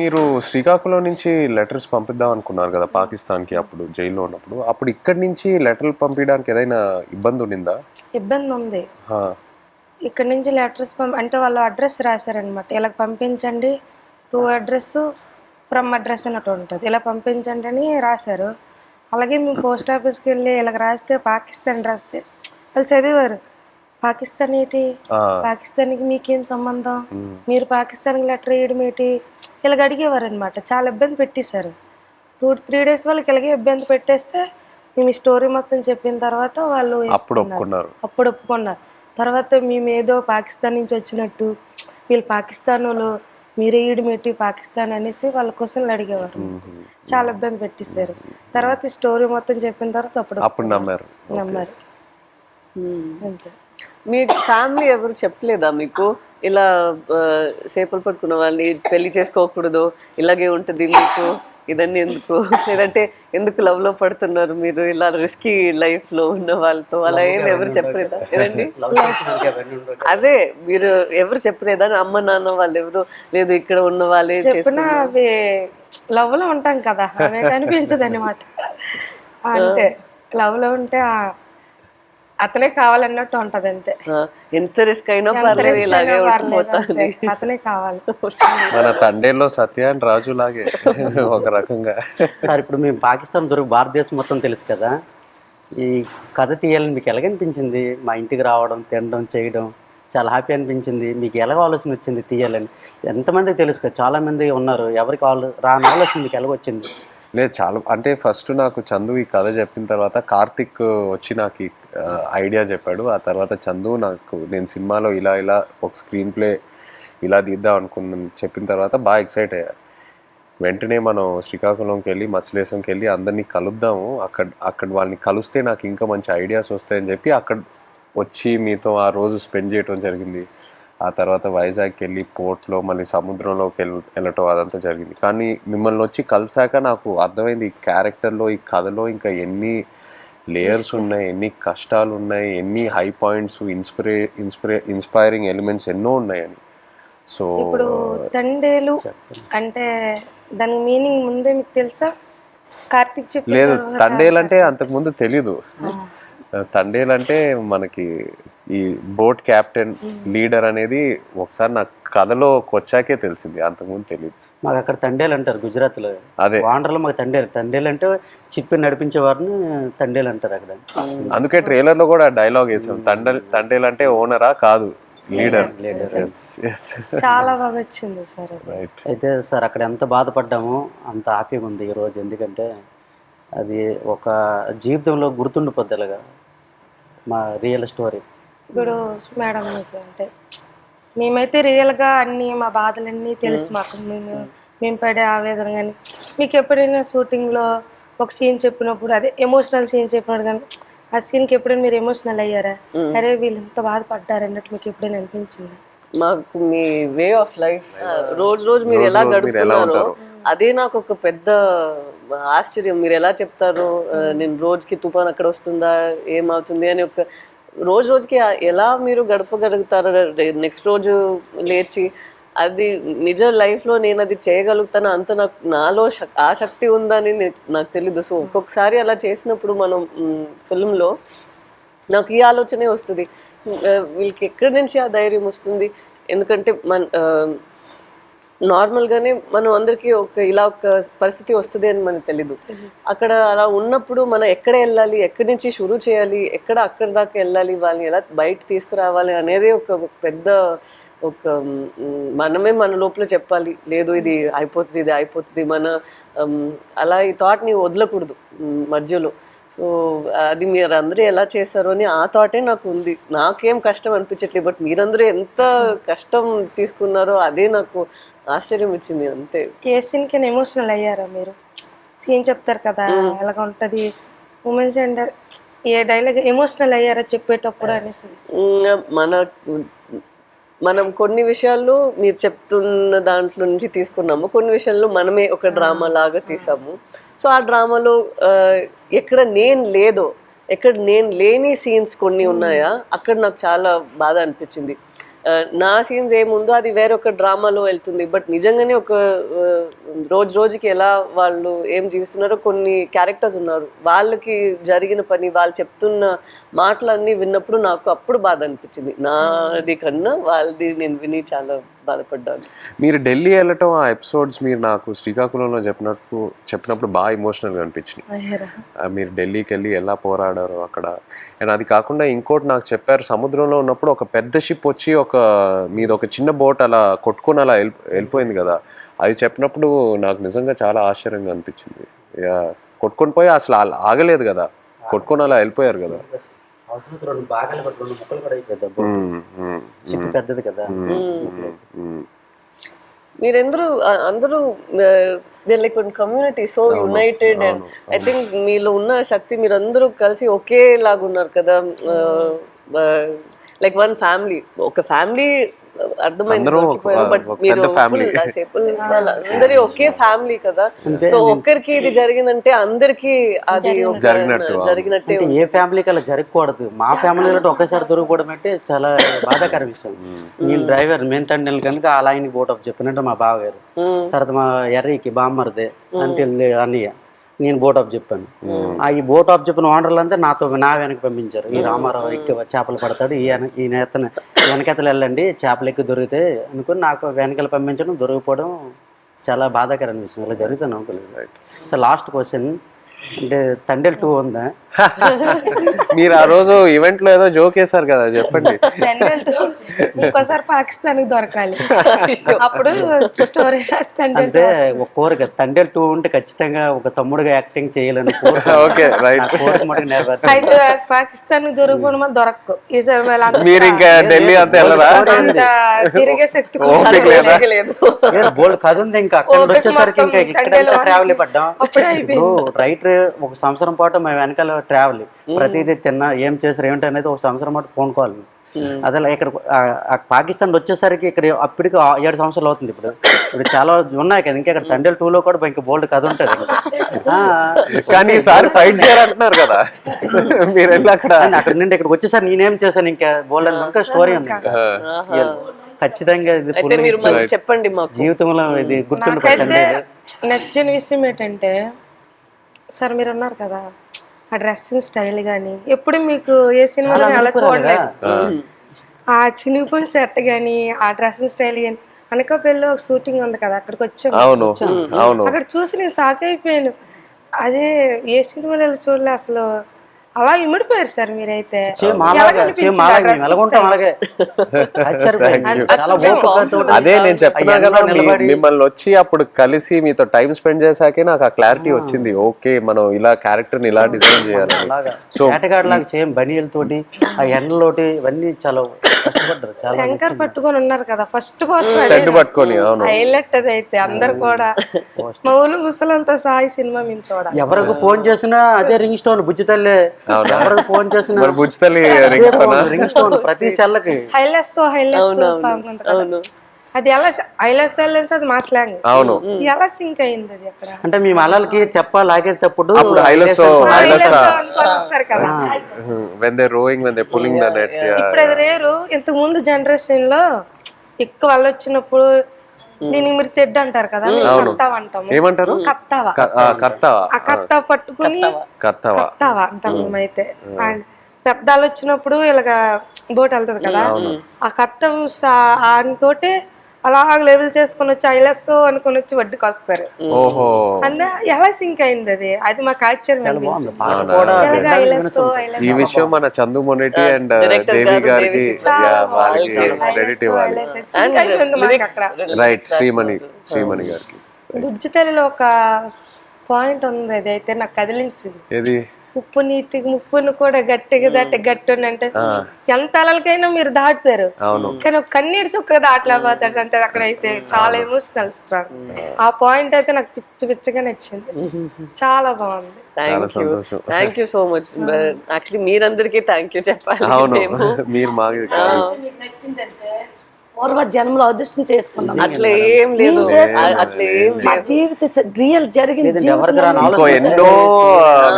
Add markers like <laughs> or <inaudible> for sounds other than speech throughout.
మీరు శ్రీకాకుళం నుంచి లెటర్స్ పంపిద్దాం అనుకున్నారు కదా పాకిస్తాన్కి అప్పుడు జైల్లో ఉన్నప్పుడు. అప్పుడు ఇక్కడి నుంచి లెటర్లు పంపించడానికి ఏదైనా ఇబ్బంది ఉండిందా? ఇబ్బంది ఉంది. ఇక్కడ నుంచి లెటర్స్ పంప అంటే వాళ్ళు అడ్రస్ రాశారనమాట ఇలా పంపించండి? టూ అడ్రస్ ఫ్రమ్ అడ్రస్ అన్నట్టు ఉంటుంది. ఇలా పంపించండి అని రాశారు. అలాగే మేము పోస్ట్ ఆఫీస్కి వెళ్ళి ఇలా రాస్తే పాకిస్తాన్ రాస్తే వాళ్ళు చదివారు. పాకిస్తాన్ ఏంటి పాకిస్తాన్కి మీకేం సంబంధం? మీరు పాకిస్తాన్కి లెటర్ వేయడం ఏంటి? ఇలాగ అడిగేవారు అనమాట చాలా ఇబ్బంది పెట్టేశారు. టూ త్రీ డేస్ వాళ్ళకి ఇలాగే ఇబ్బంది పెట్టేస్తే మేము ఈ స్టోరీ మొత్తం చెప్పిన తర్వాత వాళ్ళు అప్పుడు. ఒప్పుకున్నారు. అప్పుడు ఒప్పుకున్నారు. తర్వాత మేము ఏదో పాకిస్తాన్ నుంచి వచ్చినట్టు వీళ్ళు పాకిస్తాన్ వాళ్ళు మీరే ఈడుమెట్టి పాకిస్తాన్ అనేసి వాళ్ళ క్వశ్చన్లు అడిగేవారు. చాలా ఇబ్బంది పెట్టేశారు. తర్వాత ఈ స్టోరీ మొత్తం చెప్పిన తర్వాత అప్పుడు అప్పుడు నమ్మారు. నమ్మారు. అంతే. మీ ఫ్యామిలీ ఎవరు చెప్పలేదా మీకు? ఇలా ఆ, చేపలు పట్టుకున్న వాళ్ళని పెళ్ళి చేసుకోకూడదు ఇలాగే ఉంటుంది మీకు ఇదన్నీ ఎందుకు? లేదంటే ఎందుకు లవ్లో పడుతున్నారు మీరు? ఇలా రిస్కీ లైఫ్లో ఉన్న వాళ్ళతో అలా ఏం ఎవరు చెప్పలేదా? ఏదండి అదే మీరు ఎవరు చెప్పలేదా? అమ్మ నాన్న వాళ్ళు ఎవరు? లేదు ఇక్కడ ఉన్న వాళ్ళే చెప్పిన అవి లవ్లో ఉంటాం కదా అవి కనిపించదు అనమాట అంతే లవ్లో ఉంటే ఆ అతనే కావాలన్నట్టు ఉంటది అంతే. ఎంత రిస్క్ అయినా పర్లేదు ఇలాగే ఉండిపోతుంది. అతనే కావాలి. మన తండేల్లో సత్య అండ్ రాజు లాగే ఒక రకంగా. సార్ ఇప్పుడు మేము పాకిస్తాన్ దొరికి భారతదేశం మొత్తం తెలుసు కదా. ఈ కథ తీయాలని మీకు ఎలాగనిపించింది? మా ఇంటికి రావడం తినడం చేయడం చాలా హ్యాపీ అనిపించింది. మీకు ఎలాగ ఆలోచన వచ్చింది తీయాలని? ఎంతమందికి తెలుసు కదా చాలామంది ఉన్నారు. ఎవరికి ఆలో రాని ఆలోచన మీకు ఎలాగొచ్చింది లేదు చాలా అంటే ఫస్ట్ నాకు చందు ఈ కథ చెప్పిన తర్వాత కార్తిక్ వచ్చి నాకు ఈ ఐడియా చెప్పాడు. ఆ తర్వాత చందు నాకు నేను సినిమాలో ఇలా ఇలా ఒక స్క్రీన్ ప్లే ఇలా తీద్దాం అనుకున్నాను చెప్పిన తర్వాత బాగా ఎక్సైట్ అయ్యా. వెంటనే మనం శ్రీకాకుళంకి వెళ్ళి మత్స్యలేశంకి వెళ్ళి అందరినీ కలుద్దాము. అక్కడ అక్కడ వాళ్ళని కలిస్తే నాకు ఇంకా మంచి ఐడియాస్ వస్తాయని చెప్పి అక్కడ వచ్చి మీతో ఆ రోజు స్పెండ్ చేయటం జరిగింది. ఆ తర్వాత వైజాగ్కి వెళ్ళి పోర్ట్లో మళ్ళీ సముద్రంలోకి వెళ్ళ వెళ్ళటం అదంతా జరిగింది. కానీ మిమ్మల్ని వచ్చి కలిసాక నాకు అర్థమైంది ఈ క్యారెక్టర్లో ఈ కథలో ఇంకా ఎన్ని లేయర్స్ ఉన్నాయి ఎన్ని కష్టాలు ఉన్నాయి ఎన్ని high points inspire inspire inspiring elements ఎన్నో ఉన్నాయని. సో ఇప్పుడు తండేలు అంటే దాని మీనింగ్ ముందే మీకు తెలుసా? కార్తిక్ చెప్పి లేదు తండేలంటే అంతకుముందు తెలీదు. తండేలంటే మనకి ఈ బోట్ క్యాప్టెన్ లీడర్ అనేది ఒకసారి నాకు కథలోకి వచ్చాకే తెలిసింది అంతకుముందు తెలియదు మాకు అక్కడ తండేలు అంటారు గుజరాత్లో. అదే. వాండర్లో మాకు తండేలు. తండేలు అంటే చిప్పి నడిపించే వారిని తండేలు అంటారు అక్కడ. అందుకే ట్రైలర్లో కూడా డైలాగ్ వేసాం. తండల్ తండేలు అంటే ఓనరా కాదు లీడర్. ఎస్ ఎస్ చాలా బాగా వచ్చింది సార్ అయితే సార్ అక్కడ ఎంత బాధపడ్డామో అంత హ్యాపీగా ఉంది ఈరోజు ఎందుకంటే అది ఒక జీవితంలో గుర్తుండిపోద్దలుగా మా రియల్ స్టోరీ. ఇప్పుడు మేడం అంటే మేమైతే రియల్గా అన్ని మా బాధలన్నీ తెలుసు మాకు. మేము మేము పడే ఆవేదన కానీ మీకు ఎప్పుడైనా షూటింగ్లో ఒక సీన్ చెప్పినప్పుడు అదే ఎమోషనల్ సీన్ చెప్పినప్పుడు కానీ ఆ సీన్కి ఎప్పుడైనా మీరు ఎమోషనల్ అయ్యారా? అరే వీళ్ళు ఎంత బాధపడ్డారు అన్నట్టు మీకు ఎప్పుడైనా అనిపించింది? మాకు మీ వే ఆఫ్ లైఫ్ రోజు రోజు మీరు ఎలా గడుపుతున్నారో? అదే నాకు ఒక పెద్ద ఆశ్చర్యం. మీరు ఎలా చెప్తారు ఆ, నేను రోజుకి తుఫాన్ అక్కడ వస్తుందా? ఏమవుతుంది? అని ఒక రోజు రోజుకి ఎలా మీరు గడపగలుగుతారు నెక్స్ట్ రోజు లేచి అది నిజ లైఫ్లో నేను అది చేయగలుగుతాను అంత నాకు నాలో ఆ శక్తి ఉందని నాకు తెలీదు. సో ఒక్కొక్కసారి అలా చేసినప్పుడు మనం ఫిల్మ్లో నాకు ఈ ఆలోచనే వస్తుంది. వీళ్ళకి ఎక్కడి నుంచి ఆ ధైర్యం వస్తుంది? ఎందుకంటే మన నార్మల్గానే మనం అందరికీ ఒక ఇలా ఒక పరిస్థితి వస్తుంది అని మనకు తెలీదు. అక్కడ అలా ఉన్నప్పుడు మనం ఎక్కడ వెళ్ళాలి ఎక్కడి నుంచి షురూ చేయాలి ఎక్కడ అక్కడి దాకా వెళ్ళాలి వాళ్ళని ఎలా బయట తీసుకురావాలి అనేది ఒక పెద్ద ఒక మనమే మన లోపల చెప్పాలి. లేదు ఇది అయిపోతుంది ఇది అయిపోతుంది మన అలా ఈ థాట్ని వదలకూడదు మధ్యలో. సో అది మీరు అందరూ ఎలా చేశారో అని ఆ థాటే నాకు ఉంది. నాకేం కష్టం అనిపించట్లేదు బట్ మీరందరూ ఎంత కష్టం తీసుకున్నారో అదే నాకు ఆశ్చర్యం ఇచ్చింది అంతే. ఏ సీన్కి ఎమోషనల్ అయ్యారా మీరు? సీన్ చెప్తారు కదా ఎలాగ ఉంటుంది? Women's and a dialogue emotional అయ్యారా చెప్పేటప్పుడు అనేసి? మన మనం కొన్ని విషయాల్లో మీరు చెప్తున్న దాంట్లో నుంచి తీసుకున్నాము. కొన్ని విషయాల్లో మనమే ఒక డ్రామా లాగా తీసాము. సో ఆ డ్రామాలో ఎక్కడ నేను లేదో ఎక్కడ నేను లేని సీన్స్ కొన్ని ఉన్నాయా? అక్కడ నాకు చాలా బాధ అనిపించింది. నా సీన్స్ ఏముందో అది వేరొక డ్రామాలో వెళ్తుంది. బట్ నిజంగానే ఒక రోజు రోజుకి ఎలా వాళ్ళు ఏం జీవిస్తున్నారో కొన్ని క్యారెక్టర్స్ ఉన్నారు. వాళ్ళకి జరిగిన పని వాళ్ళు చెప్తున్న మాటలన్నీ విన్నప్పుడు నాకు అప్పుడు బాధ అనిపించింది. నాది కన్నా వాళ్ళది నేను విని చాలా బాధపడ్డాను. మీరు ఢిల్లీ వెళ్ళటం ఆ ఎపిసోడ్స్ మీరు నాకు శ్రీకాకుళంలో చెప్పినట్టు చెప్పినప్పుడు బాగా ఎమోషనల్గా అనిపించినాయి. మీరు ఢిల్లీకి వెళ్ళి ఎలా పోరాడారు అక్కడ. అండ్ అది కాకుండా ఇంకోటి నాకు చెప్పారు సముద్రంలో ఉన్నప్పుడు ఒక పెద్ద షిప్ వచ్చి ఒక మీది ఒక చిన్న బోట్ అలా కొట్టుకొని అలా వెళ్ళి వెళ్ళిపోయింది కదా. అది చెప్పినప్పుడు నాకు నిజంగా చాలా ఆశ్చర్యంగా అనిపించింది. కొట్టుకొని పోయి అసలు ఆగలేదు కదా. కొట్టుకొని అలా వెళ్ళిపోయారు కదా. అవసరం రెండు భాగాలు కూడా రెండు ముక్కలు కూడా చిప్పు పెద్దది కదా. మీరందరూ అందరూ like community so united and I think మీలో ఉన్న శక్తి మీరందరూ కలిసి ఒకేలాగా ఉన్నారు కదా లైక్ వన్ ఫ్యామిలీ ఒక ఫ్యామిలీ అర్థమైంది బట్ మీరు అందరి ఒకే ఫ్యామిలీ కదా. సో ఒక్కరికి ఇది జరిగిందంటే అందరికి అది జరిగినట్టు, ఏ ఫ్యామిలీకి అలా జరగకూడదు. మా ఫ్యామిలీలో ఒకేసారి దొరకకూడదు అంటే చాలా బాధాకర విషయం. నేను డ్రైవర్ మెయిన్ తండ్రి కనుక అలా ఆయనకి బోట్ ఆఫ్ చెప్పినట్టు మా బావగారు. తర్వాత మా ఎర్రికి బామ్మరిదే అంటే అన్నయ్య. నేను బోట్ ఆఫ్ చెప్పాను. ఆ ఈ బోట్ ఆఫ్ చెప్పిన ఓనర్లు అంతా నాతో నా వెనక పంపించారు. ఈ రామారావు ఎక్కి చేపలు పడతాడు ఈ ఈ నేతను వెనకెతలు వెళ్ళండి చేపలు ఎక్కి దొరికితే అనుకుని నాకు వెనకాల పంపించడం దొరికిపోవడం చాలా బాధాకరమైన విషయం. ఇలా జరుగుతుంది అనుకోలేదు సో లాస్ట్ క్వశ్చన్ అంటే తండ్రి టూ ఉందా? మీరు ఆ రోజు ఈవెంట్లో ఏదో జోక్ వేశారు కదా చెప్పండి. ఇంకోసారి పాకిస్తాన్కి దొరకాలి. <laughs> అప్పుడు స్టోరీ అంటే ఒక కోరిక తండ్రి టూ ఉంటే ఖచ్చితంగా ఒక తమ్ముడుగా యాక్టింగ్ చేయాలని ఓకే రైట్ అయితే పాకిస్తాన్కి దొరకకుండా మనం దొరకకు. ఈసారి మీరు ఇంకా ఢిల్లీ అంతా వెళ్ళరా? తిరిగే శక్తి బోల్డ్ కథ ఉంది ఇంకా. అక్కడ వచ్చేసరికి ఇంకా ఇక్కడ ట్రావెల్ పడ్డాం. అప్పుడే రైటర్ ఒక సంవత్సరం పాటు మేము వెనకాల ట్రావెల్ ప్రతిదీ తిన్నా ఏం చేసారు ఏమిటి అనేది ఒక సంవత్సరం పాటు ఫోన్ కాల్ అదే ఇక్కడ పాకిస్తాన్ వచ్చేసరికి ఇక్కడ అప్పటికి ఏడు సంవత్సరాలు అవుతుంది ఇప్పుడు. ఇప్పుడు చాలా ఉన్నాయి కదా ఇంకా ఇక్కడ తండ్రి టూలో కూడా ఇంకా బోల్డ్ కథ ఉంటుంది. <laughs> ఆ, కానీ ఈసారి ఫైట్ చేయాలంటున్నారు కదా. <laughs> మీరు అక్కడ అక్కడ నుండి ఇక్కడికి వచ్చేసరికి నేనేం చేశాను ఇంకా బోల్డ్ అని ఇంకా స్టోరీ ఉంది. ఇంకా. ఖచ్చితంగా ఇది చెప్పండి మాకు. జీవితంలో ఇది గుర్తుండి నచ్చిన విషయం ఏంటంటే సార్ మీరు ఉన్నారు కదా ఆ డ్రెస్సింగ్ స్టైల్ కానీ ఎప్పుడు మీకు ఏ సినిమాలో అలా చూడలేదు? ఆ. చినిగిపోయిన షర్ట్ కానీ ఆ డ్రెస్సింగ్ స్టైల్ కానీ అనకాపల్లిలో ఒక షూటింగ్ ఉంది కదా అక్కడికి అవును అక్కడ చూసి నేను షాక్ అయిపోయాను. అదే ఏ సినిమాలో చూడలే అసలు. అలా ఇమిడిపోయారు సార్ మీరైతే. అదే నేను చెప్తున్నా కదా మిమ్మల్ని వచ్చి అప్పుడు కలిసి మీతో టైం స్పెండ్ చేశాకే నాకు ఆ క్లారిటీ వచ్చింది. ఓకే మనం ఇలా క్యారెక్టర్ని ఇలా డిజైన్ చేయాలి. సో బనీలతోటి ఆ ఎండలోటి ఇవన్నీ చాలా శంకర్ పట్టుకొని ఉన్నారు కదా ఫస్ట్ పోస్టర్ టెంట్ పట్టుకొని అవును. హైలైట్ అది అయితే అందరు కూడా. <laughs> మా ఊళ్ళు ముసలంతా సాయి సినిమా మేము చూడాలి. ఎవరికి ఫోన్ చేసినా అదే రింగ్ స్టోన్ బుజ్జి తల్లి. ఎవరికి ఫోన్ చేసినా అదే phone, రింగ్ స్టోన్ ప్రతి సెల్లకి హైలెస్ హైలెస్ సాంగ్ అది ఎలా హైలెస్ అది మా స్లాంగ్ అవును. ఎలా సింక్ అయింది అది అక్కడ? అంటే మీ అలలకి తెప్ప లాగేటప్పుడు అప్పుడు వస్తారు కదా. When they rowing when they pulling the net ఇప్పుడు అది రేరు. ఇంతకు ముందు జనరేషన్లో ఎక్కువ వాళ్ళు వచ్చినప్పుడు దీనికి మీరు తెడ్డు అంటారు కదా మేము. కత్తావ అంటాము. ఏమంటారు? కత్తావ కర్తావా. ఆ కత్తావ పట్టుకుని కర్తావా. కత్తావా అంటాం మేమైతే. వచ్చినప్పుడు ఇలాగ బోట్ వెళ్తుంది కదా ఆ కత్తం తోటి అలా లెవెల్ చేసుకొని వచ్చి ఐలెస్ అనుకొని వచ్చి వడ్డీకి వస్తారు. ఓహో. అన్న ఎలా సింక్ అయింది అది? అది మాకు ఆశ్చర్యం ఐలెస్ ఐలెస్ ఈ విషయం మన చందు మొనటి అండ్ దేవి గారికి వాళ్ళకి క్రెడిట్ ఇవ్వాలి. రైట్ శ్రీమణి శ్రీమణి గారికి. ఒక పాయింట్ ఉంది అది అయితే నాకు కదిలించింది. ఏది? ఉప్పు నీటికి ముప్పును కూడా గట్టిగా దాటి గట్టి అంటే ఎంత అలలకైనా మీరు దాటుతారు. కానీ ఒక కన్నీరు చుక్క దాటలేకపోతాడు అంతే అక్కడ అయితే చాలా ఎమోషనల్ స్ట్రాంగ్ ఆ పాయింట్ అయితే నాకు పిచ్చి పిచ్చిగా నచ్చింది. చాలా బాగుంది. చాలా థ్యాంక్ యూ సంతోషం. Thank you so much actually మీరందరికీ థ్యాంక్ యూ చెప్పాలి అవును. <laughs> మీరు మాకు మీకు నచ్చిందంటే పూర్వ జన్మలో అదృష్టం చేసుకున్నాం. అట్లా ఏం లేదు. అట్లా ఏం మా జీవిత రియల్ ఇంకో ఎన్నో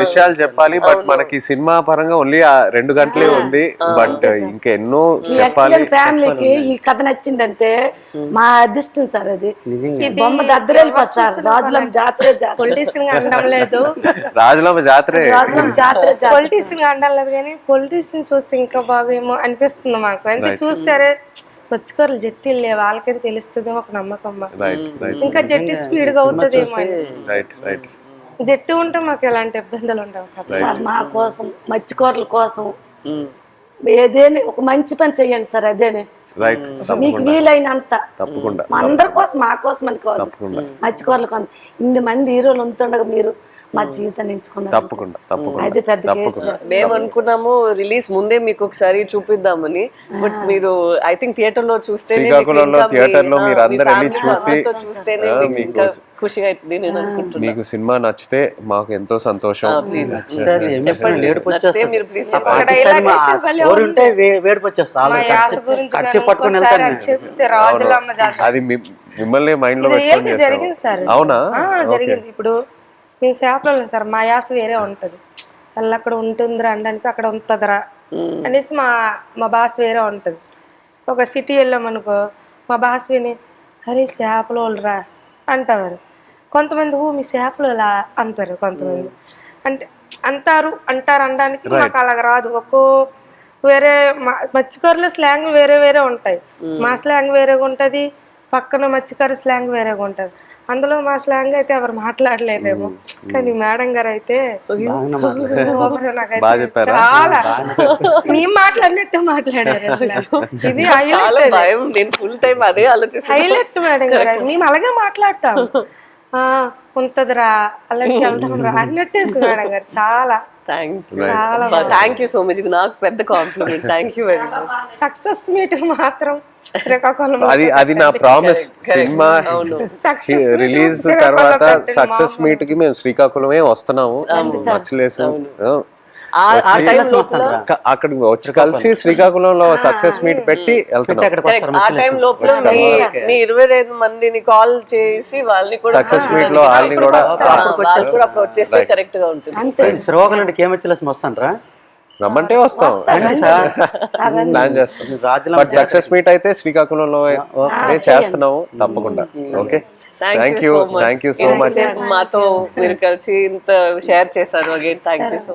విషయాలు చెప్పాలి బట్ మనకి సినిమా పరంగా ఓన్లీ ఆ రెండు గంటలే ఉంది. బట్ ఇంకా ఎన్నో చెప్పాలి ఫ్యామిలీకి ఈ కథ నచ్చిందంటే మా అదృష్టం సార్ అది. బొమ్మ దద్దరెళ్ళిపోతుంది సార్ రాజులం జాతర జాతర. పొలిటీషియన్ అనడం లేదు. రాజులమ్మ జాతరే. రాజులం జాతర జాతర. పొలిటీషియన్ అనడం లేదు కానీ పొలిటీషియన్ చూస్తే ఇంకా బాగా ఏమో అనిపిస్తుంది మాకు. అంటే చూస్తారే వచ్చుకోరలు జట్టీలు వాళ్ళకని తెలుస్తుంది ఒక నమ్మకం ఇంకా జట్టి స్పీడ్గా అవుతుందేమో అని. రైట్ రైట్ జట్టు ఉంటే మాకు ఎలాంటి ఇబ్బందులు ఉండవు కదా. సార్ మా కోసం మత్స్యకూరల కోసం ఏదేని ఒక మంచి పని చెయ్యండి సార్ అదేనే. రైట్ మీకు వీలైనంత. తప్పకుండా. మా అందరి కోసం మా కోసం అని కాదు. మత్స్యకూరల కోసం. ఇన్ని మంది హీరోలు ఉంటుండగా మీరు మా జీవితాన్ని తప్పకుండా తప్పకుండా అది పెద్ద మేము అనుకున్నాము రిలీజ్ ముందే మీకు ఒకసారి చూపిద్దామని బట్ మీరు ఐ థింక్ థియేటర్లో చూస్తే శ్రీకాకుళంలో theatre లో మీరు అందరు వెళ్ళి చూసి, మీకు ఖుషిగా అవుతుంది నేను అనుకుంటున్నాను మీకు సినిమా నచ్చితే మాకు ఎంతో సంతోషం. అది మిమ్మల్ని మైండ్లో పెట్టుకొని అవునా? ఆ, జరిగింది. ఇప్పుడు మేము చేపలు ఉన్నాం సార్. మా యాస వేరే ఉంటది. అలా అక్కడ ఉంటుందిరా అనడానికి అక్కడ ఉంటుందిరా. అనేసి మా మా భాష వేరే ఉంటది. ఒక సిటీ వెళ్ళామనుకో మా భాష విని అరే చేపలు వాళ్ళరా అంటారు. కొంతమంది ఓ మీ చేపలు అంటారు కొంతమంది. అంటే అంటారు అంటారు అనడానికి మాకు అలాగ రాదు. ఒక్కో వేరే మా- మత్స్యకారుల స్లాంగ్ వేరే వేరే ఉంటాయి. మా స్లాంగ్ వేరేగా ఉంటుంది పక్కన మత్స్యకారు స్లాంగ్ వేరేగా ఉంటుంది అందులో మా స్లాంగ్ అయితే ఎవరు మాట్లాడలేరేమో. కానీ మేడం గారు అయితే? చాలా. మేము మాట్లాడినట్టు మాట్లాడారు ఇది నేను ఫుల్ టైం అదే ఆలోచిస్తాను హైలైట్ మేడం గారు. మేము అలాగే మాట్లాడతాం. ఆ ఉంటదిరా అలాంటి వెళ్దాం రా అన్నట్టే మేడం గారు. చాలా. Thank thank you so much ఇది నాకు పెద్ద compliment thank you very much success meet మాత్రం. అది అది నా ప్రామిస్ సినిమా రిలీజ్ తర్వాత సక్సెస్ మీట్కి మేము శ్రీకాకుళమే వస్తున్నాము. మచ్చలేసు? అక్కడికి వచ్చి కలిసి శ్రీకాకుళంలో సక్సెస్ మీట్ పెట్టి వెళ్తున్నాం. ఆ టైం లోపల మీ మీ ఇరవై ఐదు మందిని కాల్ చేసి వాళ్ళని కూడా సక్సెస్ మీట్లో వాళ్ళని కూడా అప్రోచ్ చేస్తే కరెక్ట్గా ఉంటుంది. శ్రీకాకుళం కేమచ్చలేసి వస్తానరా రమ్మంటే వస్తాం. ప్లాన్ చేస్తాం. రాజుల బట్ సక్సెస్ మీట్ అయితే శ్రీకాకుళంలో చేస్తున్నాము. తప్పకుండా. Okay thank you thank you so much మాతో మీరు కలిసి ఇంత షేర్ చేశారు. Again thank you so